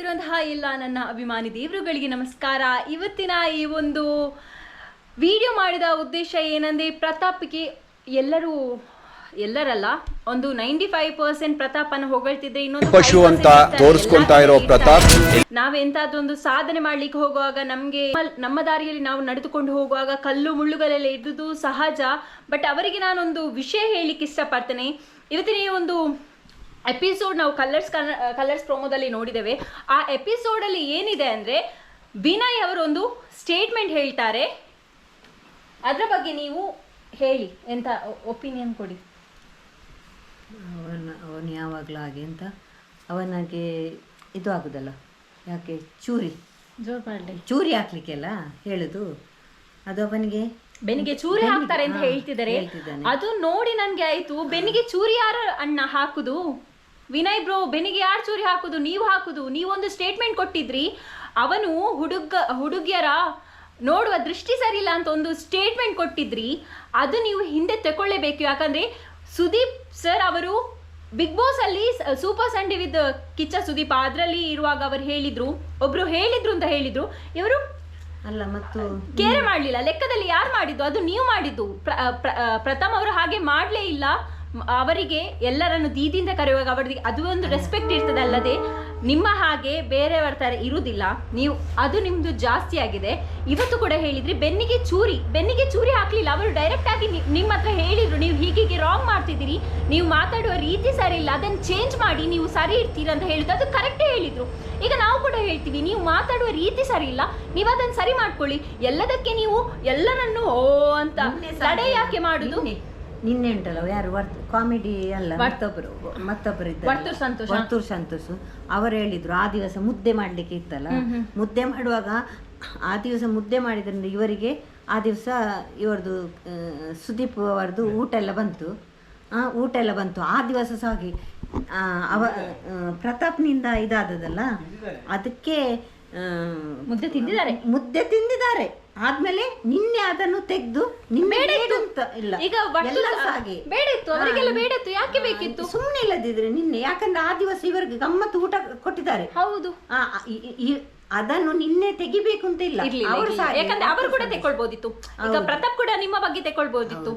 ನೋಡುತ್ತಿರುವಂತಹ ಎಲ್ಲ ನನ್ನ ಅಭಿಮಾನಿ ದೇವರುಗಳಿಗೆ ನಮಸ್ಕಾರ ಇವತ್ತಿನ ಈ ಒಂದು ವಿಡಿಯೋ ಮಾಡಿದ ಉದ್ದೇಶ ಏನಂದ್ರೆ ಪ್ರತಾಪ್ಗೆ ಎಲ್ಲರೂ ಎಲ್ಲರಲ್ಲ ಒಂದು ನೈಂಟಿ ಫೈವ್ ಪರ್ಸೆಂಟ್ ಪ್ರತಾಪನ ಹೊಗಳ್ತಿದ್ರೆ ಇನ್ನೊಂದು ಪಶು 5% ಅಂತ. ತೋರಿಸ್ಕೊಂತಾ ಇರೋ ಪ್ರತಾಪ್. ನಾವೆಂತಾದೊಂದು ಸಾಧನೆ ಮಾಡ್ಲಿಕ್ಕೆ ಹೋಗುವಾಗ ನಮ್ಗೆ ನಮ್ಮ- ದಾರಿಯಲ್ಲಿ ನಾವು ನಡೆದುಕೊಂಡು ಹೋಗುವಾಗ ಕಲ್ಲು ಮುಳ್ಳುಗಳೆಲ್ಲ ಇದ್ದುದು ಸಹಜ ಬಟ್ ಅವರಿಗೆ ನಾನೊಂದು ವಿಷಯ ಹೇಳಲಿಕ್ಕೆ ಇಷ್ಟಪಡ್ತೇನೆ ಇವತ್ತಿನ ಈ ಒಂದು ಎಪಿಸೋಡ್ ನಾವು ಕಲರ್ಸ್ ಕಲರ್ಸ್ ಪ್ರೋಮೋದಲ್ಲಿ ನೋಡಿದ್ದೇವೆ. ಆ ಎಪಿಸೋಡಲ್ಲಿ ಏನಿದೆ ಅಂದರೆ ವಿನಯ್ ಅವರೊಂದು ಸ್ಟೇಟ್ಮೆಂಟ್ ಹೇಳ್ತಾರೆ. ಅದರ ಬಗ್ಗೆ ನೀವು ಹೇಳಿ ಎಂತ ಒಪಿನಿಯನ್ ಕೊಡಿ. ಅವನ ಅವನು ಯಾವಾಗಲೂ ಹಾಗೆ ಅಂತ. ಅವನಿಗೆ ಇದು ಆಗುದಲ್ಲ ಯಾಕೆ ಚೂರಿ. ಚೂರಿ ಹಾಕ್ಲಿಕ್ಕೆಲ್ಲ ಹೇಳುದು. ಅದು ಅವನಿಗೆ ಬೆನ್ನಿಗೆ ಚೂರಿ ಹಾಕ್ತಾರೆ ಅಂತ ಹೇಳ್ತಿದ್ದಾರೆ. ಅದು ನೋಡಿ ನನ್ಗೆ ಆಯ್ತು. ಬೆನ್ನಿಗೆ ಚೂರಿ ಯಾರ ಅಣ್ಣ ಹಾಕುದು? ವಿನಯ್ ಬ್ರೋ ಬೆನ್ನಿಗೆ ಯಾರು ಚೂರಿ ಹಾಕುದು? ನೀವು ಹಾಕುದು. ನೀವೊಂದು ಸ್ಟೇಟ್ಮೆಂಟ್ ಕೊಟ್ಟಿದ್ರಿ. ಅವನು ಹುಡುಗ ಹುಡುಗಿಯರ ನೋಡುವ ದೃಷ್ಟಿ ಸರಿಯಿಲ್ಲ ಅಂತ ಒಂದು ಸ್ಟೇಟ್ಮೆಂಟ್ ಕೊಟ್ಟಿದ್ರಿ. ಅದು ನೀವು ಹಿಂದೆ ತಗೊಳ್ಳೇಬೇಕು ಯಾಕಂದ್ರೆ ಸುದೀಪ್ ಸರ್ ಅವರು ಬಿಗ್ ಬಾಸ್ ಅಲ್ಲಿ super Sunday with Kichcha Sudeep. ಅದರಲ್ಲಿ ಇರುವಾಗ ಅವರು ಹೇಳಿದ್ರು. ಒಬ್ರು ಹೇಳಿದ್ರು ಅಂತ ಹೇಳಿದ್ರು. ಇವರು ಅಲ್ಲ, ಮತ್ತು ಕೇರೆ ಮಾಡಲಿಲ್ಲ. ಲೆಕ್ಕದಲ್ಲಿ ಯಾರು ಮಾಡಿದ್ದು? ಅದು ನೀವು ಮಾಡಿದ್ದು. ಪ್ರಥಮ ಪ್ರ- ಪ್ರಥಮ್ ಅವರು ಹಾಗೆ ಮಾಡಲೇ ಇಲ್ಲ. ಅವರಿಗೆ ಎಲ್ಲರನ್ನು ದೀದಿಯಿಂದ ಕರೆಯುವಾಗ ಅವರಿಗೆ ಅದು ಒಂದು ರೆಸ್ಪೆಕ್ಟ್ ಇರ್ತದೆ ಅಲ್ಲದೆ ನಿಮ್ಮ ಹಾಗೆ ಬೇರೆಯವರ ಥರ ಇರುವುದಿಲ್ಲ. ನೀವು ಅದು ನಿಮ್ಮದು ಜಾಸ್ತಿ ಆಗಿದೆ. ಇವತ್ತು ಕೂಡ ಹೇಳಿದ್ರಿ ಬೆನ್ನಿಗೆ ಚೂರಿ ಬೆನ್ನಿಗೆ ಚೂರಿ ಹಾಕ್ಲಿಲ್ಲ. ಅವರು ಡೈರೆಕ್ಟ್ ಆಗಿ ನಿಮ್ಮ ಹತ್ರ ಹೇಳಿದ್ರು ನೀವು ಹೀಗೆ ರಾಂಗ್ ಮಾಡ್ತಿದ್ದೀರಿ. ನೀವು ಮಾತಾಡುವ ರೀತಿ ಸರಿ ಇಲ್ಲ ಅದನ್ನು ಚೇಂಜ್ ಮಾಡಿ ನೀವು ಸರಿ ಇರ್ತೀರ ಅಂತ ಹೇಳಿದ್ರು. ಅದು ಕರೆಕ್ಟೇ ಹೇಳಿದ್ರು. ಈಗ ನಾವು ಕೂಡ ಹೇಳ್ತೀವಿ ನೀವು ಮಾತಾಡುವ ರೀತಿ ಸರಿ ಇಲ್ಲ ನೀವು ಅದನ್ನು ಸರಿ ಮಾಡ್ಕೊಳ್ಳಿ. ಎಲ್ಲದಕ್ಕೆ ನೀವು ಎಲ್ಲರನ್ನು ಓ ಅಂತ ತಡೆ ಯಾಕೆ ಮಾಡುದು? ನಿನ್ನೆ ಉಂಟಲ್ಲ ಯಾರು ಕಾಮಿಡಿ ಅಲ್ಲ ಮತ್ತೊಬ್ಬರು ಮತ್ತೊಬ್ಬರು ಇದ್ದಾರೆ. ವರ್ತೂರ್ ಸಂತೋಷ್, ಹಾ. ವರ್ತೂರ್ ಸಂತೋಷ್. ಅವರು ಹೇಳಿದ್ರು ಆ ದಿವಸ ಮುದ್ದೆ ಮಾಡ್ಲಿಕ್ಕೆ ಇತ್ತಲ್ಲ. ಮುದ್ದೆ ಮಾಡುವಾಗ ಆ ದಿವಸ ಮುದ್ದೆ ಮಾಡಿದ್ರಿಂದ ಇವರಿಗೆ ಆ ದಿವಸ ಇವರದು ಸುದೀಪ್ ಅವರದು ಊಟ ಎಲ್ಲ ಬಂತು. ಆ, ಊಟ ಎಲ್ಲ ಬಂತು. ಆ ದಿವಸ ಸಹ ಹಾಗೆ. ಆ, ಅವ ಪ್ರತಾಪ್ನಿಂದ ಇದಾದದಲ್ಲ? ಅದಕ್ಕೆ ಆ, ಮುದ್ದೆ ತಿಂದಿದ್ದಾರೆ. ಮುದ್ದೆ ತಿಂದಿದ್ದಾರೆ. ಆದ್ಮೇಲೆ ನಿನ್ನೆ ಅದನ್ನು ತೆಗೆದು ನಿನ್ನೆ ಬೇಡ ಅಂತ ಇಲ್ಲ. ಈಗ ವರ್ತೂರ್ ಎಲ್ಲ ಸಹ ಹಾಗೆ. ಬೇಡ ಇತ್ತು ಅವರಿಗೆಲ್ಲ ಬೇಡ ಇತ್ತು ಯಾಕೆ ಬೇಕಿತ್ತು? ಸುಮ್ಮನೆ ಇಲ್ಲದಿದ್ರೆ ನಿನ್ನೆ. ಯಾಕಂದ್ರೆ ಆ ದಿವಸ ಇವರಿಗೆ ಗಮ್ಮತ್ತು ಊಟ ಕೊಟ್ಟಿದ್ದಾರೆ. ಹೌದು. ಅದನ್ನು ನಿನ್ನೆ ತೆಗಿಬೇಕು ಅಂತ ಇಲ್ಲ. ಯಾಕಂದ್ರೆ ಅವರು ಕೂಡ ತೆಕೊಳ್ಬೋದಿತ್ತು. ಈಗ ಪ್ರತಾಪ್ ಕೂಡ ನಿಮ್ಮ ಬಗ್ಗೆ ತೆಕೊಳ್ಬೋದಿತ್ತು.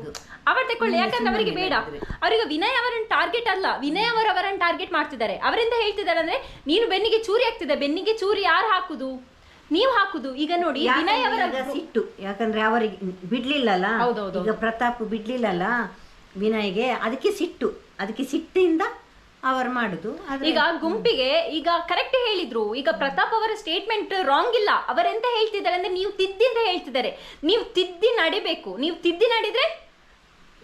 ಅವರು ತೆಕೊಳ್ಳಿ. ಯಾಕಂದ್ರೆ ಅವರಿಗೆ ಬೇಡ. ಅವರಿಗೆ ವಿನಯ್ ಅವರನ್ನ ಟಾರ್ಗೆಟ್ ಅಲ್ಲ. ವಿನಯ್ ಅವರು ಅವರನ್ನು ಟಾರ್ಗೆಟ್ ಮಾಡ್ತಿದ್ದಾರೆ. ಅವರಿಂದ ಹೇಳ್ತಿದ್ದಾರೆ ಅಂದ್ರೆ ನೀನು ಬೆನ್ನಿಗೆ ಚೂರಿ ಆಗ್ತಿದೆ ಬೆನ್ನಿಗೆ ಚೂರಿ ಯಾರು ಹಾಕುದು? ನೀವು ಹಾಕುದು. ಈಗ ನೋಡಿ ವಿನಯ್ ಅವರ ಈಗ ಸಿಟ್ಟು. ಯಾಕಂದ್ರೆ ಅವರಿಗೆ ಬಿಡ್ಲಿಲ್ಲಲ್ಲ? ಹೌದೌದು. ಈಗ ಪ್ರತಾಪ್ ಬಿಡ್ಲಿಲ್ಲಲ್ಲ? ವಿನಯ್ಗೆ ಅದಕ್ಕೆ ಸಿಟ್ಟು. ಅದಕ್ಕೆ ಸಿಟ್ಟಿಂದ ಅವರು ಮಾಡುದು. ಆದ್ರೆ ಈಗ ಗುಂಪಿಗೆ ಈಗ ಕರೆಕ್ಟ್ ಹೇಳಿದ್ರು. ಈಗ ಪ್ರತಾಪ್ ಅವರ ಸ್ಟೇಟ್ಮೆಂಟ್ ರಾಂಗ್ ಇಲ್ಲ. ಅವರೆಂತ ಹೇಳ್ತಿದ್ದಾರೆ ಅಂದ್ರೆ ನೀವು ತಿದ್ದಿ ಅಂತ ಹೇಳ್ತಿದ್ದಾರೆ. ನೀವು ತಿದ್ದಿ ನಡಿಬೇಕು. ನೀವು ತಿದ್ದಿ ನಡಿದ್ರೆ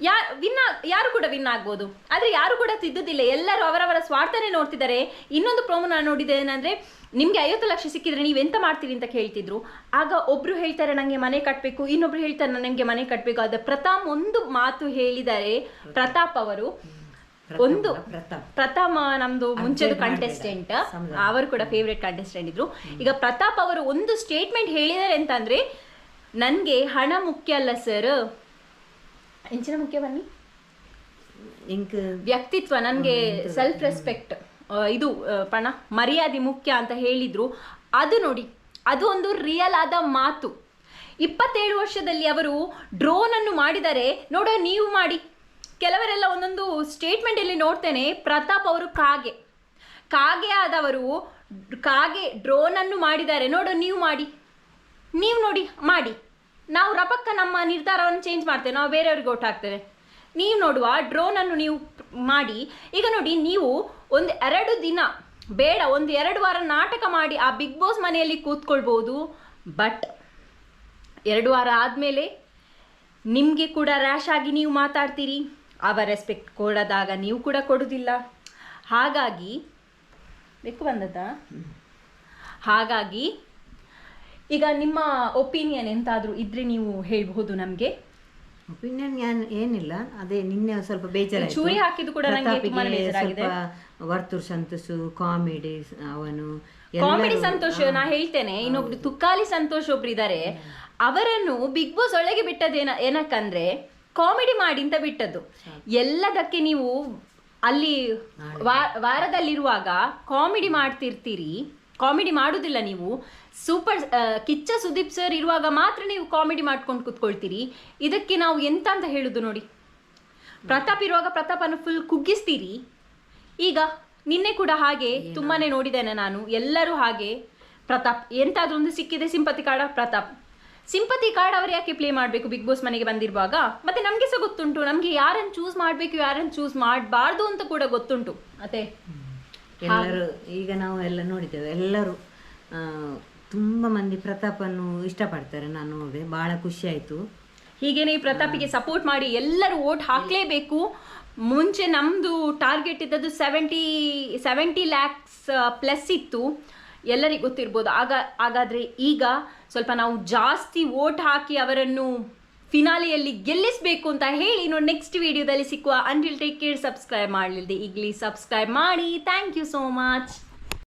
ಯಾ ವಿನ್ ಯಾರು ಕೂಡ ವಿನ್ ಆಗ್ಬೋದು. ಆದ್ರೆ ಯಾರು ಕೂಡ ತಿದ್ದುದಿಲ್ಲ. ಎಲ್ಲರೂ ಅವರವರ ಸ್ವಾರ್ಥನೇ ನೋಡ್ತಿದ್ದಾರೆ. ಇನ್ನೊಂದು ಪ್ರೋಮೋ ನಾನು ನೋಡಿದೆ ಏನಂದ್ರೆ ನಿಮ್ಗೆ ಐವತ್ತು ಲಕ್ಷ ಸಿಕ್ಕಿದ್ರೆ ನೀವು ಎಂತ ಮಾಡ್ತೀರಿ ಅಂತ ಕೇಳ್ತಿದ್ರು. ಆಗ ಒಬ್ರು ಹೇಳ್ತಾರೆ ನಂಗೆ ಮನೆ ಕಟ್ಟಬೇಕು ಇನ್ನೊಬ್ರು ಹೇಳ್ತಾರೆ ನನಗೆ ಮನೆ ಕಟ್ಟಬೇಕು ಅದ ಪ್ರತಾಪ್ ಒಂದು ಮಾತು ಹೇಳಿದ್ದಾರೆ. ಪ್ರತಾಪ್ ಅವರು. ಒಂದು ಪ್ರತಾಪ್. ಪ್ರಥಮ ನಮ್ದು ಮುಂಚೆದು ಕಂಟೆಸ್ಟೆಂಟ್. ಅವರು ಕೂಡ ಫೇವ್ರೆಟ್ ಕಂಟೆಸ್ಟೆಂಟ್ ಇದ್ರು. ಈಗ ಪ್ರತಾಪ್ ಅವರು ಒಂದು ಸ್ಟೇಟ್ಮೆಂಟ್ ಹೇಳಿದ್ದಾರೆ ಅಂತಂದ್ರೆ ನನ್ಗೆ ಹಣ ಮುಖ್ಯ ಅಲ್ಲ ಸರ್ ಹೆಂಚಿನ ಮುಖ್ಯ ಬನ್ನಿ. ಇಂಕ್ ವ್ಯಕ್ತಿತ್ವ ನನಗೆ ಸೆಲ್ಫ್ ರೆಸ್ಪೆಕ್ಟ್ ಇದು ಪಣ ಮರ್ಯಾದೆ ಮುಖ್ಯ ಅಂತ ಹೇಳಿದ್ರು. ಅದು ನೋಡಿ ಅದು ಒಂದು ರಿಯಲ್ ಆದ ಮಾತು. ಇಪ್ಪತ್ತೇಳು ವರ್ಷದಲ್ಲಿ ಅವರು ಡ್ರೋನ್ ಅನ್ನು ಮಾಡಿದರೆ ನೋಡೋ ನೀವು ಮಾಡಿ. ಕೆಲವರೆಲ್ಲ ಒಂದೊಂದು ಸ್ಟೇಟ್ಮೆಂಟ್ ಅಲ್ಲಿ ನೋಡ್ತೇನೆ ಪ್ರತಾಪ್ ಅವರು ಕಾಗೆ. ಕಾಗೆ ಆದವರು ಕಾಗೆ ಡ್ರೋನ್ ಅನ್ನು ಮಾಡಿದ್ದಾರೆ. ನೋಡೋ ನೀವು ಮಾಡಿ. ನೀವು ನೋಡಿ ಮಾಡಿ. ನಾವು ರಪಕ್ಕ ನಮ್ಮ ನಿರ್ಧಾರವನ್ನು ಚೇಂಜ್ ಮಾಡ್ತೇವೆ, ನಾವು ಬೇರೆಯವ್ರಿಗೆ ಓಟ್ ಹಾಕ್ತೇವೆ. ನೀವು ನೋಡುವ ಡ್ರೋನನ್ನು ನೀವು ಮಾಡಿ, ಈಗ ನೋಡಿ, ನೀವು ಒಂದು ಎರಡು ದಿನ, ಬೇಡ, ಒಂದು ಎರಡು ವಾರ ನಾಟಕ ಮಾಡಿ ಆ ಬಿಗ್ ಬಾಸ್ ಮನೆಯಲ್ಲಿ ಕೂತ್ಕೊಳ್ಬೋದು ಬಟ್ ಎರಡು ವಾರ ಆದಮೇಲೆ ನಿಮಗೆ ಕೂಡ ರ್ಯಾಶ್ ಆಗಿ ನೀವು ಮಾತಾಡ್ತೀರಿ ಅವ ರೆಸ್ಪೆಕ್ಟ್ ಕೊಡದಾಗ ನೀವು ಕೂಡ ಕೊಡೋದಿಲ್ಲ. ಹಾಗಾಗಿ ಬೇಕು ಬಂದದ್ದ? ಹಾಗಾಗಿ ಈಗ ನಿಮ್ಮ ಒಪಿನಿಯನ್ ಎಂತಾದರೂ ಇದ್ರೆ ನೀವು ಹೇಳ್ಬಹುದು ನಮಗೆ? ಒಪಿನಿಯನ್ ಏನ್ ಏನಿಲ್ಲ. ಅದೇ ನಿನ್ನೆ ಒಂದ್ ಸ್ವಲ್ಪ ಬೇಜಾರಾಯ್ತು. ಚೂರಿ ಹಾಕಿದ್ದು ಕೂಡ ನಂಗೆ ಪ್ರತಾಪಿಗೆ ತುಂಬಾನೇ ಬೇಜಾರಾಗಿದೆ. ಸ್ವಲ್ಪ ವರ್ತೂರ್ ಸಂತಸು ಕಾಮಿಡಿ ಅವನು ಕಾಮಿಡಿ ಸಂತೋಷ ಸಂತೋಷ್ ನಾ ಹೇಳ್ತೇನೆ. ಇನ್ನೊಬ್ರು ತುಕ್ಕಾಲಿ ಸಂತೋಷ್ ಒಬ್ರು ಇದ್ದಾರೆ ಅವರನ್ನು ಬಿಗ್ ಬಾಸ್ ಒಳಗೆ ಬಿಟ್ಟದೇನ ಏನಕ್ಕಂದ್ರೆ ಕಾಮಿಡಿ ಮಾಡಿ ಅಂತ ಬಿಟ್ಟದ್ದು. ಎಲ್ಲದಕ್ಕೆ ನೀವು ಅಲ್ಲಿ ವಾ- ವಾರದಲ್ಲಿರುವಾಗ ಕಾಮಿಡಿ ಮಾಡ್ತಿರ್ತೀರಿ. ಕಾಮಿಡಿ ಮಾಡುದಿಲ್ಲ ನೀವು. ಸೂಪರ್ ಕಿಚ್ಚ ಸುದೀಪ್ ಸರ್ ಇರುವಾಗ ಮಾತ್ರ ನೀವು ಕಾಮಿಡಿ ಮಾಡ್ಕೊಂಡು ಕುತ್ಕೊಳ್ತೀರಿ. ಇದಕ್ಕೆ ನಾವು ಎಂತ ಅಂತ ಹೇಳುದು ನೋಡಿ. ಪ್ರತಾಪ್ ಇರುವಾಗ ಪ್ರತಾಪನ ಫುಲ್ ಕುಗ್ಗಿಸ್ತೀರಿ. ಈಗ ನಿನ್ನೆ ಕೂಡ ಹಾಗೆ ತುಂಬಾನೇ ನೋಡಿದ್ದೇನೆ ನಾನು ಎಲ್ಲರೂ ಹಾಗೆ. ಪ್ರತಾಪ್ ಎಂತಾದ್ರೂ ಒಂದು ಸಿಕ್ಕಿದೆ sympathy card Prathap. Sympathy card ಅವರು ಯಾಕೆ ಪ್ಲೇ ಮಾಡಬೇಕು ಬಿಗ್ ಬಾಸ್ ಮನೆಗೆ ಬಂದಿರುವಾಗ? ಮತ್ತೆ ನಮಗೆ ಸಹ ಗೊತ್ತುಂಟು ನಮಗೆ ಯಾರನ್ನು ಚೂಸ್ ಮಾಡಬೇಕು ಯಾರನ್ನು ಚೂಸ್ ಮಾಡಬಾರ್ದು ಅಂತ ಕೂಡ ಗೊತ್ತುಂಟು. ಮತ್ತೆ ಎಲ್ಲರೂ ಈಗ ನಾವು ಎಲ್ಲ ನೋಡಿದ್ದೇವೆ ಎಲ್ಲರೂ ತುಂಬ ಮಂದಿ ಪ್ರತಾಪನ್ನು ಇಷ್ಟಪಡ್ತಾರೆ. ನಾನು ನೋಡಿದೆ ಭಾಳ ಖುಷಿ ಆಯಿತು. ಹೀಗೇನೆ ಈ ಪ್ರತಾಪಿಗೆ ಸಪೋರ್ಟ್ ಮಾಡಿ ಎಲ್ಲರೂ ಓಟ್ ಹಾಕಲೇಬೇಕು. ಮುಂಚೆ ನಮ್ಮದು ಟಾರ್ಗೆಟ್ ಇದ್ದದ್ದು ಸೆವೆಂಟಿ ಸೆವೆಂಟಿ ಲ್ಯಾಕ್ಸ್ ಪ್ಲಸ್ ಇತ್ತು. ಎಲ್ಲರಿಗೂ ಗೊತ್ತಿರ್ಬೋದು. ಆಗ, ಹಾಗಾದರೆ ಈಗ ಸ್ವಲ್ಪ ನಾವು ಜಾಸ್ತಿ ಓಟ್ ಹಾಕಿ ಅವರನ್ನು ಫಿನಾಲೆಯಲ್ಲಿ ಗೆಲ್ಲಿಸಬೇಕು ಅಂತ ಹೇಳಿ ನೋಡಿ ನೆಕ್ಸ್ಟ್ ವಿಡಿಯೋದಲ್ಲಿ ಸಿಕ್ಕುವ ಅಂಟಿಲ್ ಟೇಕ್ ಕೇರ್ ಸಬ್ಸ್ಕ್ರೈಬ್ ಮಾಡಲಿಲ್ಲದೆ ಈಗಲಿ ಸಬ್ಸ್ಕ್ರೈಬ್ ಮಾಡಿ. Thank you so much